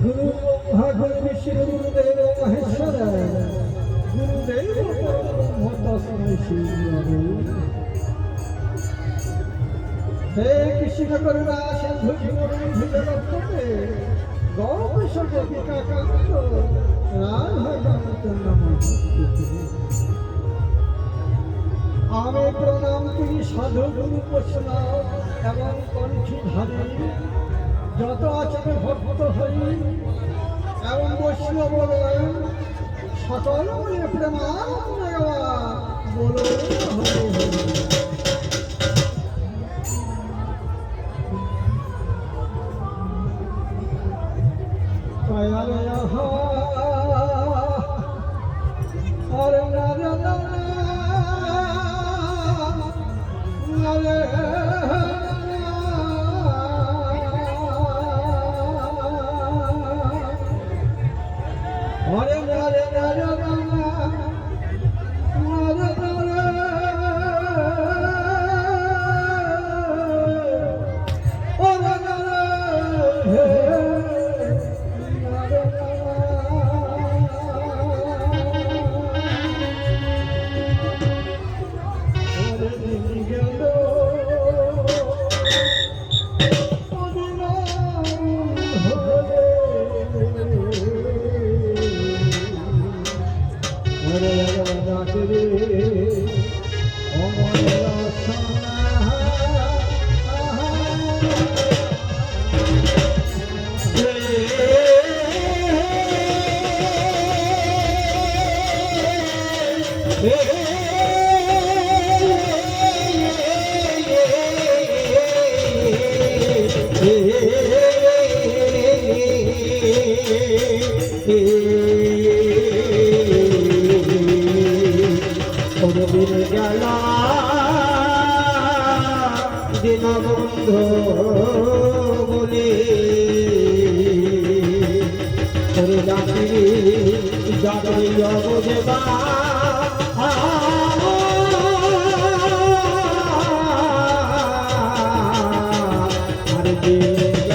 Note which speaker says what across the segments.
Speaker 1: গুরু ব্রহ্মা গুরু বিষ্ণু গুরুদেব মহেশ্বর গুরুদেব পরব্রহ্ম তস্মৈ শ্রী হে আমি প্রণাম করি সাধু গুরু এবং এবং ধারে যত আচরণ ভক্ত হই এবং বৈষ্ণব সকল মিলে প্রেমা বলো হরে হরে।
Speaker 2: দিন আর দিন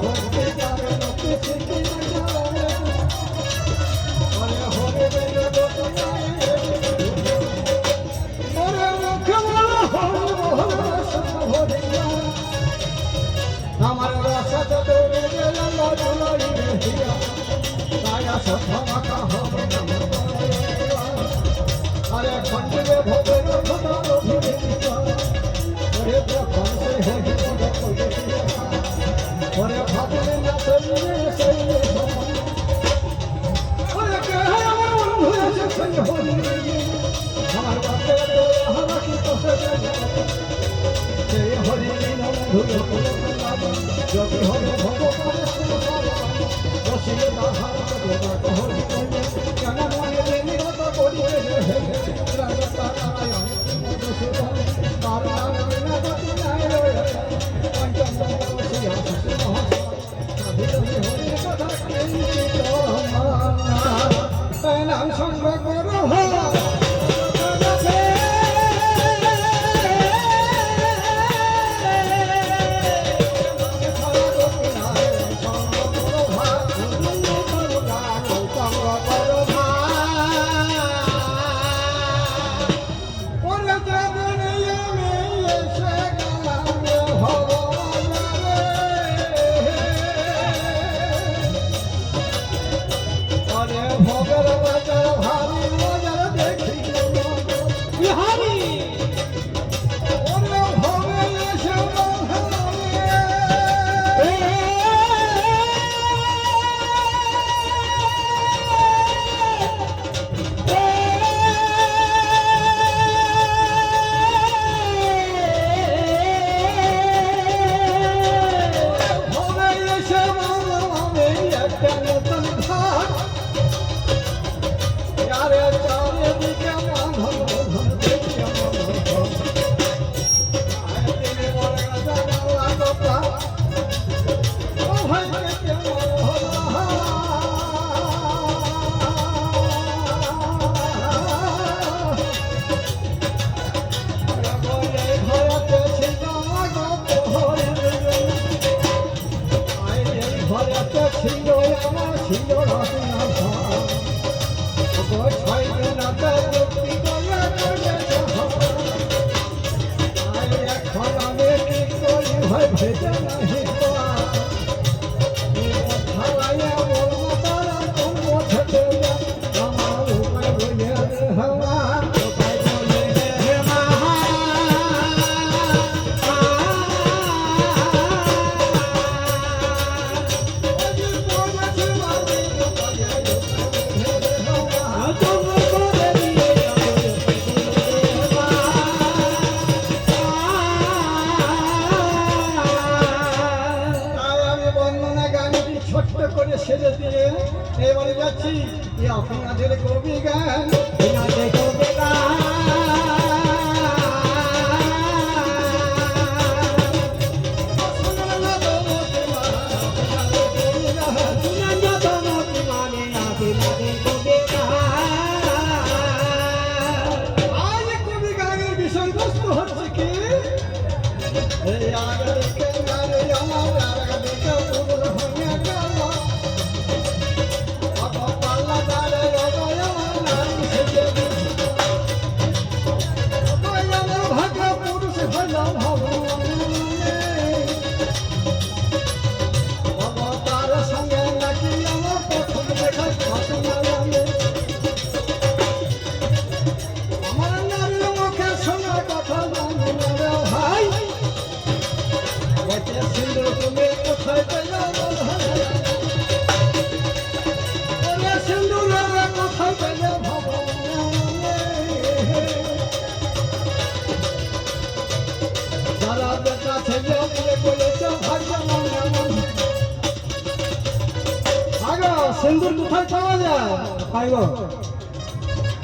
Speaker 2: vamos pegar. 有
Speaker 1: 酒有肉，咱大家；有鸡有肉，咱多
Speaker 2: 放
Speaker 1: 些。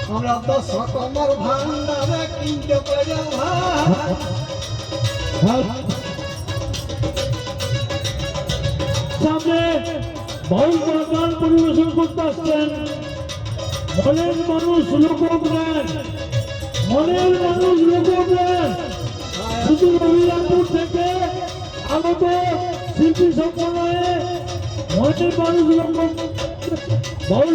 Speaker 1: আমরা তো
Speaker 3: সামনে বহু গান পরিবেশন করতে আসছেন। মনের মানুষ লোকপ্রাণ মনের মানুষ লোকপ্রাণ শুধু রবিরামপুর থেকে আগত শিল্পী সম্প্রদায়ে মনের মানুষ লোক বহু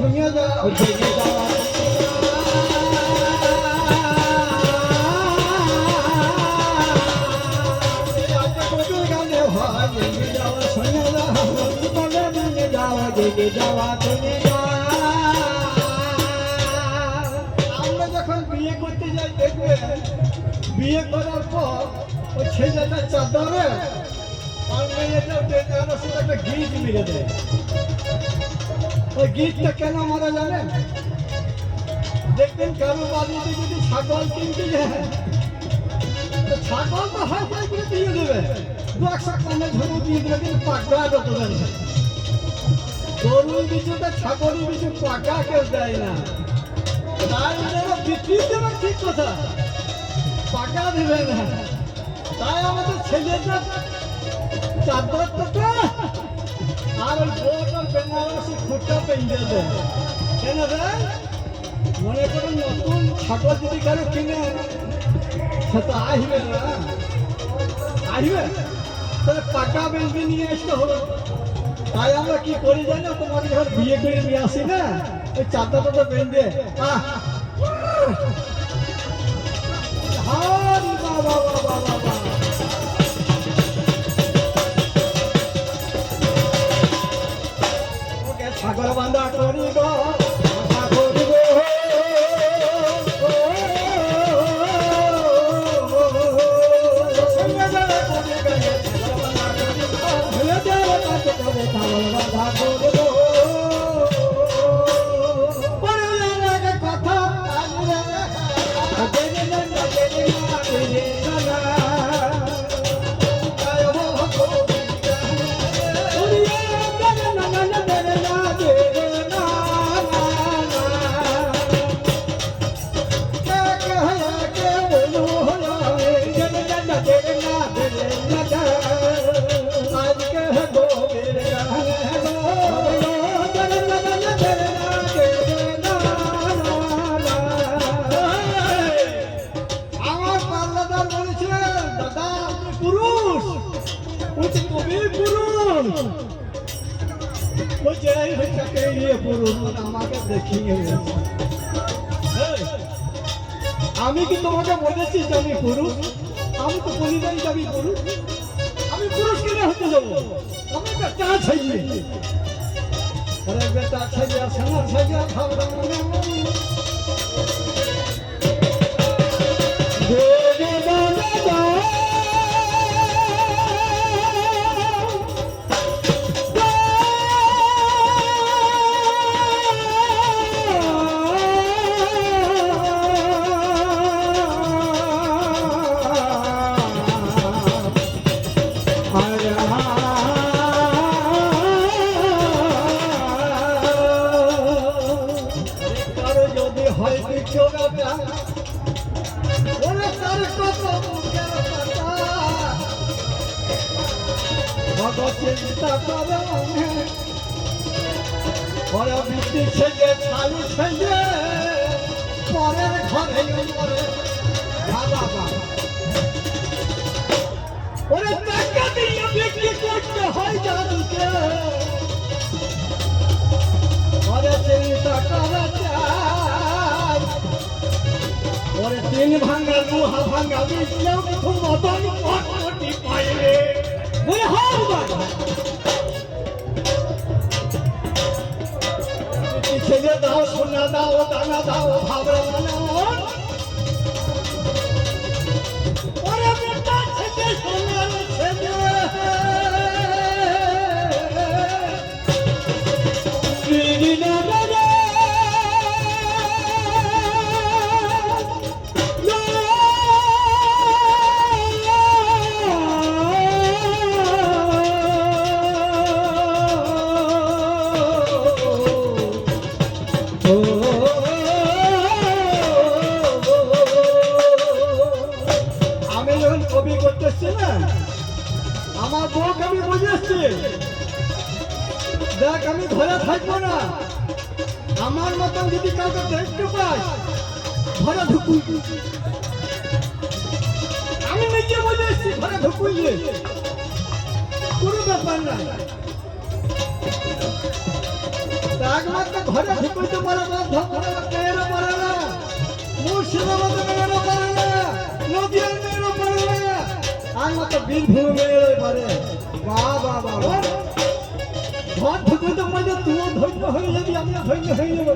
Speaker 2: ভেঙে যাওয়া ভেঙে যাওয়া
Speaker 1: আমরা যখন বিয়ে করতে যাই, দেখবে বিয়ে করার পর ওই ছেলেটা চাদরে আর মেয়েটা একটা গিট মেরে দেয়। ওই গিটটা কেন মারা জানেন? দেখবেন কারও বাড়িতে যদি ছাগল কিনতে যায় ছাগল তো হাই ফাই করে দিয়ে দেবে। দু একশো কানে ঝুড়ো দিয়ে দেবে, কিন্তু পাকড়া যত না। গরুর বিচুটা ছাগলের বিচু পাকা কেউ দেয় না। তাই ওরা বিক্রি দেবে ঠিক কথা। পাকা দেবে না। আর বউটার বেনারসি খুঁটা পেঞ্জে দেয় কেন মনে করুন নতুন ছাগল যদি কারও কিনে, সে তো আসবে না। আসবে? তাহলে পাকা বেঞ্চি নিয়ে আসতে হবে। তাই আমরা কি করি জানি? না তোমাকে যখন বিয়ে করে নিয়ে আসি না? ওই চাদরটা তো বেঁধে আহ! বাবা বাবা বাবা। তিন ভাঙা লোহা ভাঙা বিছলেও কিছু মতন পটপটি পাইলে বলে হাও ছেলে দাও, সোনা দাও, দানা দাও ভাবরা আর মাত্র বীরভূম মেয়েরাই পারে বাহ বাহ বাহ বাহ। ঘর ঢুকুইতে পারলে তুইও ধৈর্য হয়ে যাবি আমিও ধৈর্য হয়ে যাব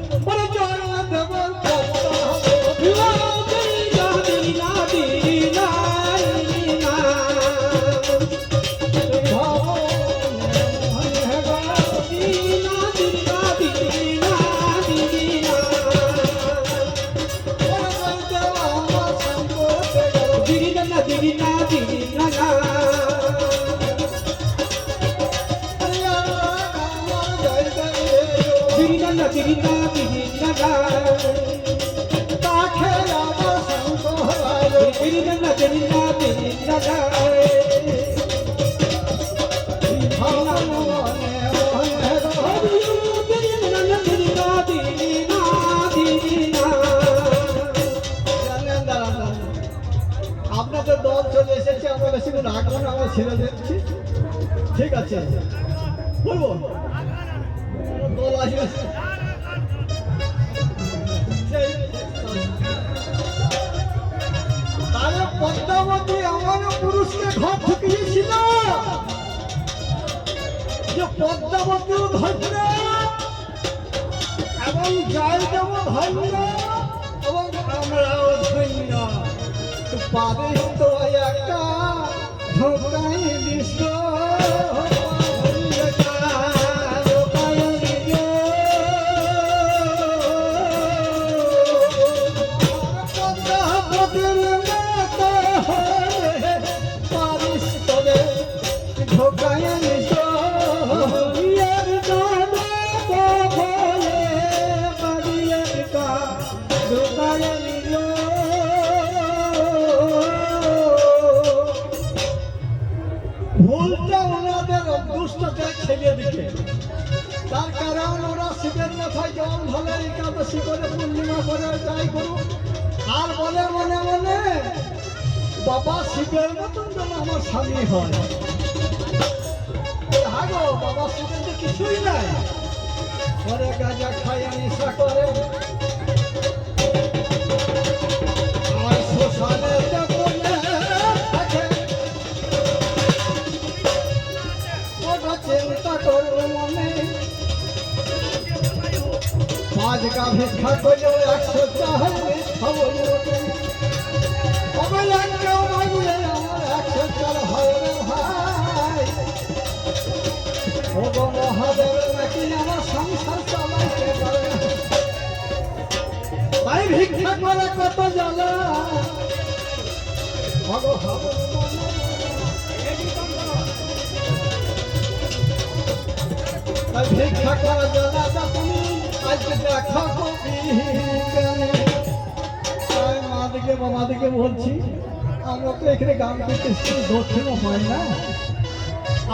Speaker 1: আপনাদের দল চলে এসেছে আমরা বেশি করে রাখব না আমরা ছেড়ে দিচ্ছি ঠিক আছে, বলব? দল আসবে। পুরুষকে ঘর ঢুকিয়েছিল যে পদ্মাবতীও ধৈর্য এবং জয় দেব ধৈর্য এবং আমরাও ধৈর্য তো পারিস তো একটা বাবা শিবের মতন যেন আমার স্বামী হয়। হাগো, বাবা শিবের তো কিছুই নাই। ঘরে গাঁজা খাই নেশা করে। পাঁচ গা ভিক্ষা একশো চাহলে খবর ভিক্ষা করে কত জ্বালা ভিক্ষা করে জ্বালা তুমি আজকে দেখা কবি মাদিকে বাবাদিকে বলছি, আমরা তো এখানে গান করতে দক্ষিণও পাই না।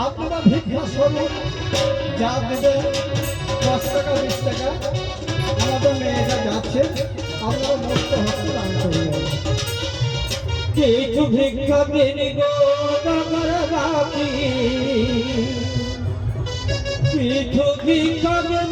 Speaker 1: আপনারা ভিক্ষা স্বরূপ যা দেবে দশ টাকা, বিশ টাকা, আমাদের মেয়েরা যাচ্ছে, আপনারা মুক্ত হতে দান করবেন।
Speaker 2: কিছু ভিক্ষা দিন কিছু ভিক্ষা দিন